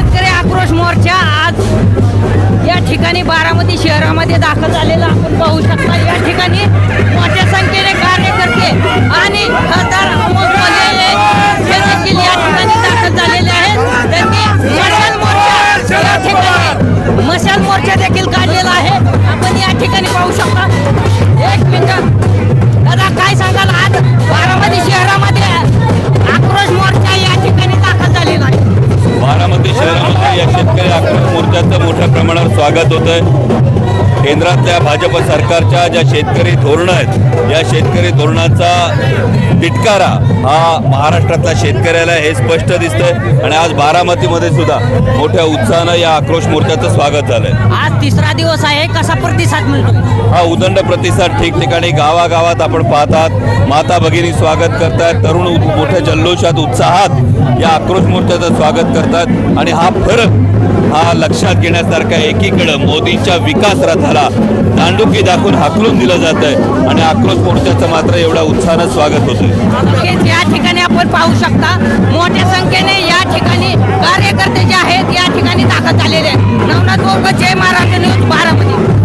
शेतकरी आक्रोश मोर्चा आज या ठिकाणी बारामती शहरामध्ये दाखल झालेला आपण पाहू शकता. या ठिकाणी मोठ्या संख्येने कार्यकर्ते आणि खासदार अमोल हे देखील या ठिकाणी दाखल झालेले आहेत. त्यांनी मशाल मोर्चा या ठिकाणी मशाल मोर्चा देखील काढलेला आहे. आपण या ठिकाणी पाहू शकता. या शेतकरी आक्रमक मोर्चाचं मोठ्या प्रमाणावर स्वागत होत आहे केंद्रातल्या भाजप सरकारच्या ज्या शेतकरी धोरणं आहेत या शेतकरी धोरणाचा तिटकारा हा महाराष्ट्रातल्या शेतकऱ्याला हे स्पष्ट दिसतंय. आणि आज बारामतीमध्ये सुद्धा मोठ्या उत्साहानं या आक्रोश मोर्चाचं स्वागत झालंय. आज तिसरा दिवस आहे कसा प्रतिसाद मिळतो? हा उदंड प्रतिसाद ठिकठिकाणी गावागावात आपण पाहतात. माता भगिनी स्वागत करतायत तरुण मोठ्या जल्लोषात उत्साहात या आक्रोश मोर्चाचं स्वागत करतात आणि हा फरक हा लक्षात घेण्यासारखा. एकीकडं मोदींच्या विकास आम्हाला दांडुकी दाखवून हाकलून दिलं जात आहे आणि आक्रोश मोर्चाचं मात्र एवढा उत्साहानं स्वागत होतं या ठिकाणी आपण पाहू शकता मोठ्या संख्येने या ठिकाणी कार्यकर्ते जे आहेत या ठिकाणी दाखल झालेले आहेत. नवनाथ जय महाराष्ट्र न्यूज बारामती.